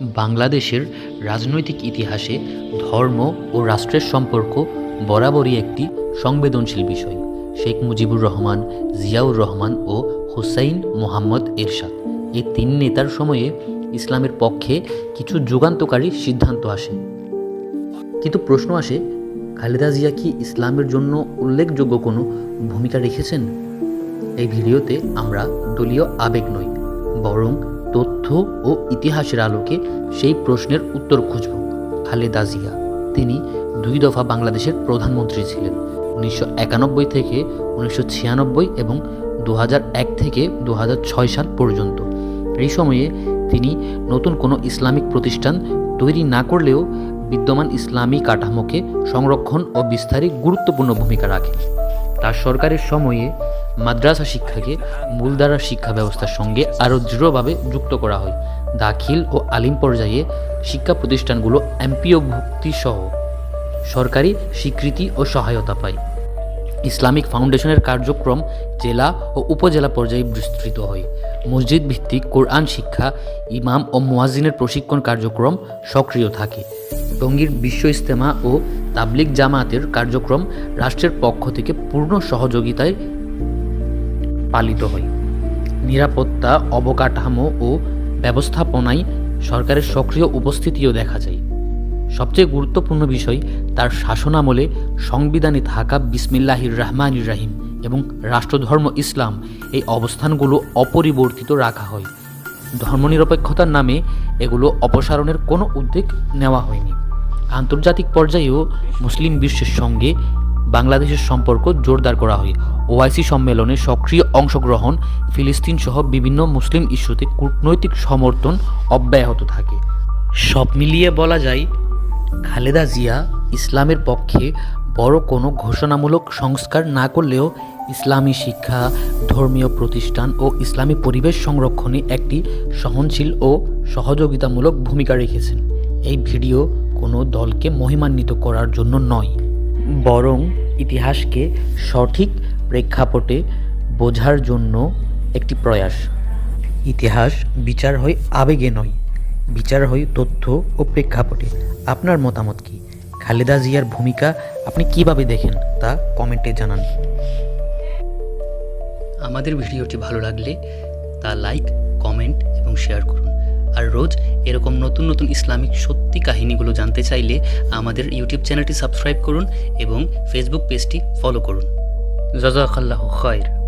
বাংলাদেশের রাজনৈতিক ইতিহাসে ধর্ম ও রাষ্ট্রের সম্পর্ক বরাবরই একটি সংবেদনশীল বিষয়। শেখ মুজিবুর রহমান, জিয়াউর রহমান ও হুসাইন মোহাম্মদ এরশাদ এই তিন নেতার সময়ে ইসলামের পক্ষে কিছু যুগান্তকারী সিদ্ধান্ত আসে। কিন্তু প্রশ্ন আসে, খালেদা জিয়া কি ইসলামের জন্য উল্লেখযোগ্য কোনো ভূমিকা রেখেছেন? এই ভিডিওতে আমরা দলীয় আবেগ নই, বরং তথ্য ও ইতিহাসের আলোকে সেই প্রশ্নের উত্তর খুঁজব। খালেদা জিয়া, তিনি দুই দফা বাংলাদেশের প্রধানমন্ত্রী ছিলেন, উনিশশো একানব্বই থেকে উনিশশো ছিয়ানব্বই এবং দু এক থেকে দু সাল পর্যন্ত। এই সময়ে তিনি নতুন কোনো ইসলামিক প্রতিষ্ঠান তৈরি না করলেও বিদ্যমান ইসলামী কাঠামোকে সংরক্ষণ ও বিস্তারে গুরুত্বপূর্ণ ভূমিকা রাখে তার সরকারের সময়ে মাদ্রাসা শিক্ষাকে মূলধারা শিক্ষা ব্যবস্থার সঙ্গে আরও দৃঢ়ভাবে যুক্ত করা হয়। দাখিল ও আলিম পর্যায়ে শিক্ষা প্রতিষ্ঠানগুলো এমপিও ভুক্তি সহ সরকারি স্বীকৃতি ও সহায়তা পায়। ইসলামিক ফাউন্ডেশনের কার্যক্রম জেলা ও উপজেলা পর্যায়ে বিস্তৃত হয়। মসজিদ ভিত্তিক কোরআন শিক্ষা, ইমাম ও মুয়াজিনের প্রশিক্ষণ কার্যক্রম সক্রিয় থাকে। টঙ্গীর বিশ্ব ইস্তেমা ও তাবলিগ জামায়াতের কার্যক্রম রাষ্ট্রের পক্ষ থেকে পূর্ণ সহযোগিতায় পালিত হয়। নিরাপত্তা, অবকাঠামো ও ব্যবস্থাপনায় সরকারের সক্রিয় উপস্থিতিও দেখা যায়। সবচেয়ে গুরুত্বপূর্ণ বিষয় তার শাসনামলে সংবিধানে থাকা বিসমিল্লাহির রহমান রাহিম এবং রাষ্ট্রধর্ম ইসলাম এই অবস্থানগুলো অপরিবর্তিত রাখা হয়। ধর্মনিরপেক্ষতার নামে এগুলো অপসারণের কোনো উদ্যোগ নেওয়া হয়নি। আন্তর্জাতিক পর্যায়েও মুসলিম বিশ্বের সঙ্গে বাংলাদেশের সম্পর্ক জোরদার করা হয়। ওআইসি সম্মেলনে সক্রিয় অংশগ্রহণ ফিলিস্তিন সহ বিভিন্ন মুসলিম ইস্যুতে কূটনৈতিক সমর্থন অব্যাহত থাকে। সব মিলিয়ে বলা যায়, খালেদা জিয়া ইসলামের পক্ষে বড় কোনো ঘোষণামূলক সংস্কার না করলেও ইসলামী শিক্ষা, ধর্মীয় প্রতিষ্ঠান ও ইসলামী পরিবেশ সংরক্ষণে একটি সহনশীল ও সহযোগিতামূলক ভূমিকা রেখেছেন। এই ভিডিও কোনো দলকে মহিমান্বিত করার জন্য নয়, বরং ইতিহাসকে সঠিক প্রেক্ষাপটে বোঝার জন্য একটি প্রয়াস। ইতিহাস বিচার হয় আবেগে নয়, বিচার হয় তথ্য ও প্রেক্ষাপটে। আপনার মতামত কি? খালেদা জিয়ার ভূমিকা আপনি কীভাবে দেখেন, তা কমেন্টে জানান। আমাদের ভিডিওটি ভালো লাগলে তা লাইক, কমেন্ট এবং শেয়ার করুন। আর রোজ এরকম নতুন নতুন ইসলামিক সত্যি কাহিনীগুলো জানতে চাইলে আমাদের ইউটিউব চ্যানেলটি সাবস্ক্রাইব করুন এবং ফেসবুক পেজটি ফলো করুন। জাজাকাল্লাহ খয়ের